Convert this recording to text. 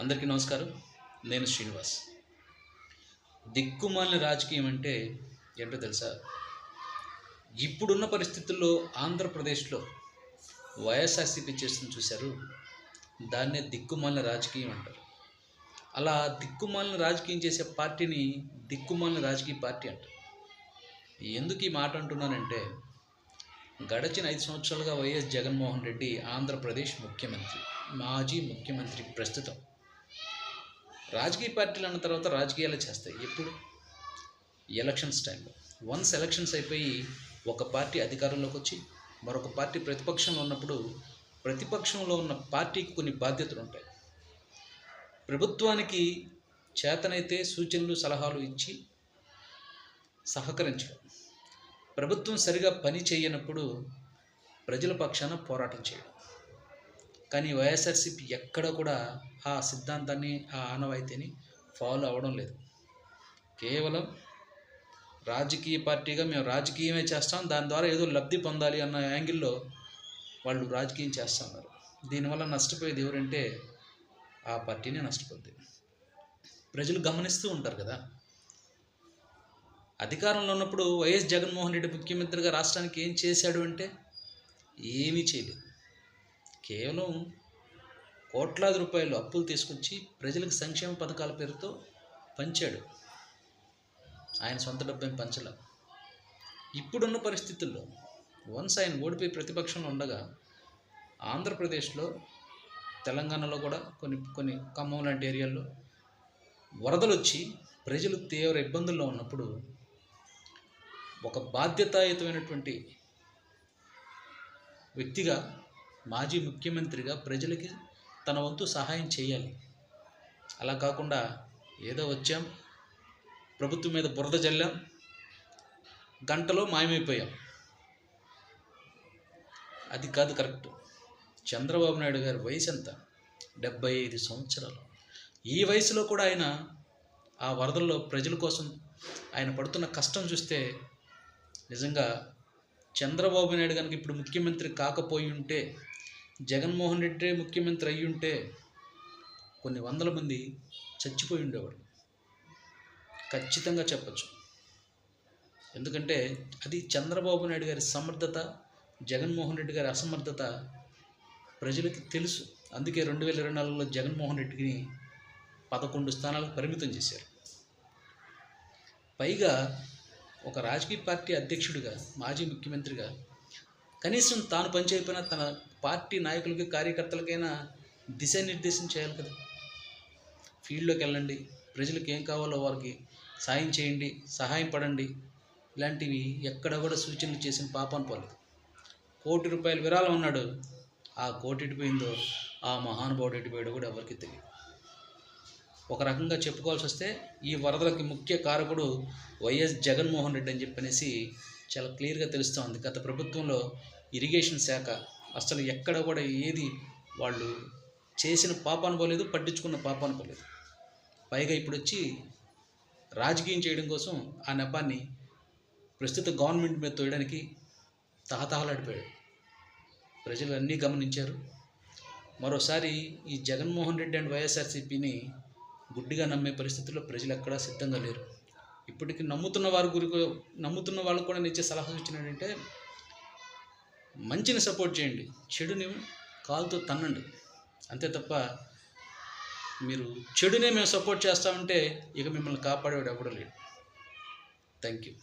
అందరికీ నమస్కారం. నేను శ్రీనివాస్. దిక్కుమాలిన రాజకీయం అంటే ఏంటో తెలుసా? ఇప్పుడున్న పరిస్థితుల్లో ఆంధ్రప్రదేశ్లో వైఎస్ఆర్సీపీ చేస్తుంది చూశారు దాన్నే దిక్కుమాలిన రాజకీయం అంటారు. అలా దిక్కుమాలిన రాజకీయం చేసే పార్టీని దిక్కుమాలిన రాజకీయ పార్టీ అంటారు. ఎందుకు ఈ మాట అంటున్నానంటే గడచిన ఐదు సంవత్సరాలుగా వైఎస్ జగన్మోహన్ రెడ్డి ఆంధ్రప్రదేశ్ ముఖ్యమంత్రి మాజీ ముఖ్యమంత్రి ప్రస్తుతం రాజకీయ పార్టీలు అన్న తర్వాత రాజకీయాలు చేస్తాయి. ఎప్పుడు? ఎలక్షన్స్ టైంలో. వన్స్ ఎలక్షన్స్ అయిపోయి ఒక పార్టీ అధికారంలోకి వచ్చి మరొక పార్టీ ప్రతిపక్షంలో ఉన్నప్పుడు ప్రతిపక్షంలో ఉన్న పార్టీకి కొన్ని బాధ్యతలు ఉంటాయి. ప్రభుత్వానికి చేతనైతే సూచనలు సలహాలు ఇచ్చి సహకరించడం. ప్రభుత్వం సరిగా పని చేయనప్పుడు ప్రజల పక్షాన పోరాటం చేయడం. కానీ వైఎస్ఆర్సీపీ ఎక్కడ కూడా ఆ సిద్ధాంతాన్ని ఆ ఆనవాయితీని ఫాలో అవ్వడం లేదు. కేవలం రాజకీయ పార్టీగా మేము రాజకీయమే చేస్తాం దాని ద్వారా ఏదో లబ్ధి పొందాలి అన్న యాంగిల్లో వాళ్ళు రాజకీయం చేస్తున్నారు దీనివల్ల నష్టపోయేది ఎవరంటే ఆ పార్టీనే నష్టపోద్ది. ప్రజలు గమనిస్తూ ఉంటారు కదా. అధికారంలో ఉన్నప్పుడు వైఎస్ జగన్మోహన్ రెడ్డి ముఖ్యమంత్రిగా రాష్ట్రానికి ఏం చేశాడు అంటే ఏమీ చేయలేదు. కేవలం కోట్లాది రూపాయలు అప్పులు తీసుకొచ్చి ప్రజలకు సంక్షేమ పథకాల పేరుతో పంచాడు. ఆయన సొంత డబ్బేం పంచల. ఇప్పుడున్న పరిస్థితుల్లో వన్స్ ఆయన ఓడిపోయి ప్రతిపక్షంలో ఉండగా ఆంధ్రప్రదేశ్లో తెలంగాణలో కూడా కొన్ని కొన్ని ఖమ్మం లాంటి ఏరియాల్లో వరదలు వచ్చి ప్రజలు తీవ్ర ఇబ్బందుల్లో ఉన్నప్పుడు ఒక బాధ్యతాయుతమైనటువంటి వ్యక్తిగా మాజీ ముఖ్యమంత్రిగా ప్రజలకి తన వంతు సహాయం చేయాలి. అలా కాకుండా ఏదో వచ్చాం ప్రభుత్వం మీద బురద జల్లాం గంటలో మాయమైపోయాం. అది కాదు కరెక్ట్. చంద్రబాబు నాయుడు గారి వయసు ఎంత? డెబ్బై ఐదు సంవత్సరాలు. ఈ వయసులో కూడా ఆయన ఆ వరదల్లో ప్రజల కోసం ఆయన పడుతున్న కష్టం చూస్తే నిజంగా చంద్రబాబు నాయుడు కనుక ఇప్పుడు ముఖ్యమంత్రి కాకపోయి ఉంటే జగన్మోహన్ రెడ్డి ముఖ్యమంత్రి అయి ఉంటే కొన్ని వందల మంది చచ్చిపోయి ఉండేవాడు ఖచ్చితంగా చెప్పచ్చు. ఎందుకంటే అది చంద్రబాబు నాయుడు గారి సమర్థత జగన్మోహన్ రెడ్డి గారి అసమర్థత ప్రజలకి తెలుసు. అందుకే రెండు వేల ఇరవై నాలుగులో జగన్మోహన్ రెడ్డిని పదకొండు స్థానాలకు పరిమితం చేశారు. పైగా ఒక రాజకీయ పార్టీ అధ్యక్షుడిగా మాజీ ముఖ్యమంత్రిగా కనీసం తాను పనిచేయకపోయినా తన పార్టీ నాయకులకి కార్యకర్తలకైనా దిశానిర్దేశం చేయాలి కదా. ఫీల్డ్లోకి వెళ్ళండి. ప్రజలకు ఏం కావాలో వారికి సాయం చేయండి సహాయం పడండి. ఇలాంటివి ఎక్కడ కూడా సూచనలు చేసిన పాపం పోలేదు. కోటి రూపాయల విరాళం ఉన్నాడు ఆ కోటి ఎటుపోయిందో ఆ మహానుభావుడు ఎటుపోయాడో కూడా ఎవరికి తెలియదు. ఒక రకంగా చెప్పుకోవాల్సి వస్తే ఈ వరదలకి ముఖ్య కారకుడు వైఎస్ జగన్మోహన్ రెడ్డి అని చెప్పనేసి చాలా క్లియర్గా తెలుస్తోంది. గత ప్రభుత్వంలో ఇరిగేషన్ శాఖ అసలు ఎక్కడ కూడా ఏది వాళ్ళు చేసిన పాపాను పోలేదు పట్టించుకున్న పాపాను పోలేదు పైగా ఇప్పుడు వచ్చి రాజకీయం చేయడం కోసం ఆ నెపాన్ని ప్రస్తుత గవర్నమెంట్ మీద తోయడానికి తహతహలాడిపోయాడు. ప్రజలు అన్నీ గమనించారు. మరోసారి ఈ జగన్మోహన్ రెడ్డి అండ్ వైఎస్ఆర్సీపీని గుడ్డిగా నమ్మే పరిస్థితుల్లో ప్రజలు ఎక్కడా సిద్ధంగా లేరు. ఇప్పటికీ నమ్ముతున్న వారి గురి నమ్ముతున్న వాళ్ళకు కూడా నేను ఇచ్చే సలహా సూచన ఏంటంటే మంచిని సపోర్ట్ చేయండి. చెడుని కాలుతో తన్నండి. అంతే తప్ప మీరు చెడునే మేము సపోర్ట్ చేస్తామంటే ఇక మిమ్మల్ని కాపాడేవాడు ఎవడో లేడు. Thank you